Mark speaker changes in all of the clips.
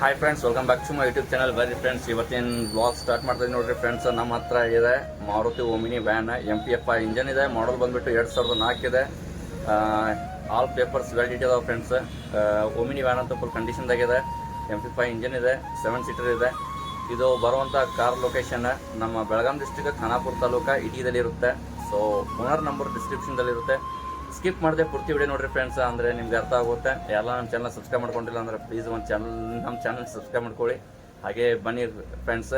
Speaker 1: Hi friends welcome back to my YouTube channel ಬರ್ರಿ friends ಇವತ್ತಿನ blog start ಮಾಡ್ತೀನಿ ನೋಡ್ರಿ ಫ್ರೆಂಡ್ಸ್ ನಮ್ಮ ಹತ್ರ ಇದೆ Maruti Omni van M P F engine ಇದೆ. ಮಾಡಲ್ ಬಂದ್ಬಿಟ್ಟು ಎರಡು ಸಾವಿರದ ನಾಲ್ಕಿದೆ ಆಲ್ ಪೇಪರ್ಸ್ ವ್ಯಾಲಿಡಿಟಿ ಅದಾವೆ ಫ್ರೆಂಡ್ಸ್ ಓಮಿನಿ ವ್ಯಾನ್ ಅಂತ ಫುಲ್ ಕಂಡೀಷನ್ದಾಗಿದೆ ಎಂ ಪಿ ಫೈ ಇಂಜನ್ ಇದೆ ಸೆವೆನ್ ಸೀಟರ್ ಇದೆ. ಇದು ಬರುವಂಥ ಕಾರ್ ಲೊಕೇಶನ್ ನಮ್ಮ ಬೆಳಗಾಂ ಡಿಸ್ಟಿಕ್ ಖಾನಾಪುರ ತಾಲೂಕ ಇಟಿದಲ್ಲಿ ಇರುತ್ತೆ ಸೊ ಓನರ್ ನಂಬರ್ ಡಿಸ್ಕ್ರಿಪ್ಷನ್ದಲ್ಲಿ ಇರುತ್ತೆ ಸ್ಕಿಪ್ ಮಾಡದೆ ಪೂರ್ತಿ ವಿಡಿಯೋ ನೋಡ್ರಿ ಫ್ರೆಂಡ್ಸ್ ಅಂದರೆ ನಿಮ್ಗೆ ಅರ್ಥ ಆಗುತ್ತೆ. ಎಲ್ಲ ನಮ್ಮ ಚಾನಲ್ ಸಬ್ಸ್ಕ್ರೈಬ್ ಮಾಡ್ಕೊಂಡಿಲ್ಲ ಅಂದ್ರೆ ಪ್ಲೀಸ್ ಒಂದು ಚಾನಲ್ ನಮ್ಮ ಚಾನಲ್ ಸಬ್ಸ್ಕ್ರೈಬ್ ಮಾಡ್ಕೊಳ್ಳಿ. ಹಾಗೆ ಬನ್ನಿ ಫ್ರೆಂಡ್ಸ್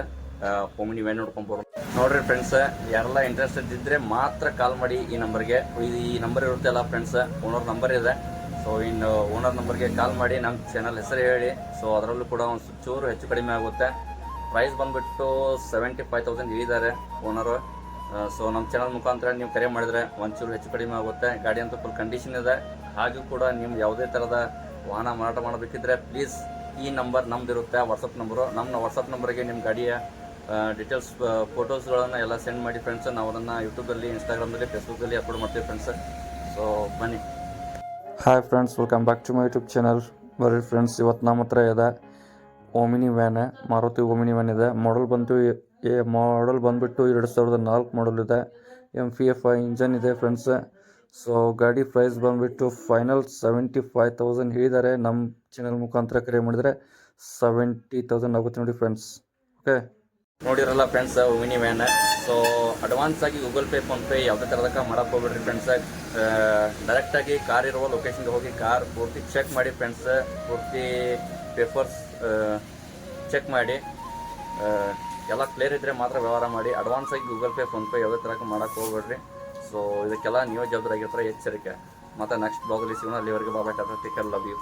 Speaker 1: ಒಮ್ಮೆ ವ್ಯಾನ್ ನೋಡ್ಕೊಂಬರು ನೋಡ್ರಿ ಫ್ರೆಂಡ್ಸ್ ಯಾರೆಲ್ಲ ಇಂಟ್ರೆಸ್ಟೆಡ್ ಇದ್ದರೆ ಮಾತ್ರ ಕಾಲ್ ಮಾಡಿ ಈ ನಂಬರ್ಗೆ ಈ ನಂಬರ್ ಇರುತ್ತೆ ಅಲ್ಲ ಫ್ರೆಂಡ್ಸ್ ಓನರ್ ನಂಬರ್ ಇದೆ. ಸೊ ಇನ್ನು ಓನರ್ ನಂಬರ್ಗೆ ಕಾಲ್ ಮಾಡಿ ನಮ್ಮ ಚಾನಲ್ ಹೆಸರು ಹೇಳಿ. ಸೊ ಅದರಲ್ಲೂ ಕೂಡ ಒಂದು ಚೂರು ಹೆಚ್ಚು ಕಡಿಮೆ ಆಗುತ್ತೆ. ಪ್ರೈಸ್ ಬಂದ್ಬಿಟ್ಟು ಸೆವೆಂಟಿ ಫೈವ್ ತೌಸಂಡ್ ಹೇಳಿದ್ದಾರೆ ಓನರು ಸೊ ನಮ್ಮ ಚಾನಲ್ ಮುಖಾಂತರ ನೀವು ಕರೆ ಮಾಡಿದ್ರೆ ಒಂಚೂರು ಹೆಚ್ಚು ಕಡಿಮೆ ಆಗುತ್ತೆ. ಗಾಡಿ ಅಂತೂ ಫುಲ್ ಕಂಡೀಷನ್ ಇದೆ. ಹಾಗೂ ಕೂಡ ನಿಮ್ಗೆ ಯಾವುದೇ ಥರದ ವಾಹನ ಮಾರಾಟ ಮಾಡಬೇಕಿದ್ರೆ ಪ್ಲೀಸ್ ಈ ನಂಬರ್ ನಮ್ದು ಇರುತ್ತೆ ವಾಟ್ಸಪ್ ನಂಬರು ನಮ್ಮ ವಾಟ್ಸಪ್ ನಂಬರ್ಗೆ ನಿಮ್ಮ ಗಾಡಿಯ ಡೀಟೇಲ್ಸ್ ಫೋಟೋಸ್ಗಳನ್ನು ಎಲ್ಲ ಸೆಂಡ್ ಮಾಡಿ ಫ್ರೆಂಡ್ಸ್ ನಾವು ಅದನ್ನು ಯೂಟ್ಯೂಬಲ್ಲಿ ಇನ್ಸ್ಟಾಗ್ರಾಮಲ್ಲಿ ಫೇಸ್ಬುಕ್ಕಲ್ಲಿ ಅಪ್ಲೋಡ್ ಮಾಡ್ತೀವಿ ಫ್ರೆಂಡ್ಸ್ ಸೊ ಬನ್ನಿ. Hi friends welcome back to my YouTube channel ಬರ್ರಿ ಫ್ರೆಂಡ್ಸ್ ಇವತ್ತು ನಮ್ಮ ಹತ್ರ ಇದೆ. Omni van, Maruti Omni van ಇದೆ. ಮಾಡಲ್ ಬಂತು, ಎ ಮಾಡಲ್ ಬಂದುಬಿಟ್ಟು ಎರಡು ಸಾವಿರದ ನಾಲ್ಕು ಮಾಡಲ್ ಇದೆ. M P F I engine ಇದೆ ಫ್ರೆಂಡ್ಸ್ ಸೊ ಗಾಡಿ ಪ್ರೈಸ್ ಬಂದುಬಿಟ್ಟು ಫೈನಲ್ ಸೆವೆಂಟಿ ಫೈವ್ ತೌಸಂಡ್ ಹೇಳಿದ್ದಾರೆ. ನಮ್ಮ ಚಾನಲ್ ಮುಖಾಂತರ ಕರೆ ಮಾಡಿದರೆ ಸೆವೆಂಟಿ ತೌಸಂಡ್ ಆಗುತ್ತೆ ನೋಡಿ friends okay ನೋಡಿರಲ್ಲ friends mini van so advance ಆಗಿ ಗೂಗಲ್ ಪೇ ಫೋನ್ ಪೇ ಯಾವುದೇ ಥರದಕ್ಕೆ ಮಾಡಕ್ಕೆ ಹೋಗ್ಬಿಡ್ರಿ ಫ್ರೆಂಡ್ಸ್ ಡೈರೆಕ್ಟಾಗಿ ಕಾರ್ ಇರುವ ಲೊಕೇಶನ್ಗೆ ಹೋಗಿ ಕಾರ್ ಪೂರ್ತಿ ಚೆಕ್ ಮಾಡಿ ಫ್ರೆಂಡ್ಸ್ ಪೂರ್ತಿ ಪೇಪರ್ಸ್ ಚೆಕ್ ಮಾಡಿ. ಎಲ್ಲ ಕ್ಲಿಯರ್ ಇದ್ದರೆ ಮಾತ್ರ ವ್ಯವಹಾರ ಮಾಡಿ. ಅಡ್ವಾನ್ಸ್ ಆಗಿ ಗೂಗಲ್ ಪೇ ಫೋನ್ಪೇ ಯಾವುದೇ ಥರಕ್ಕೆ ಮಾಡಕ್ಕೆ ಹೋಗ್ಬೇಡ್ರಿ ಸೊ ಇದಕ್ಕೆಲ್ಲ ನೀವು ಜವಾಬ್ದಾರಿ ಆಗಿರ್ತಾರೆ, ಎಚ್ಚರಿಕೆ. ಮತ್ತು ನೆಕ್ಸ್ಟ್ ಬ್ಲಾಗಲ್ಲಿ ಸಿಗೋಣ. ಅಲ್ಲಿವರೆಗೆ ಬಾಬಾ ಟಾಟಾ ಟೇಕರ್ ಲವ್ ಯು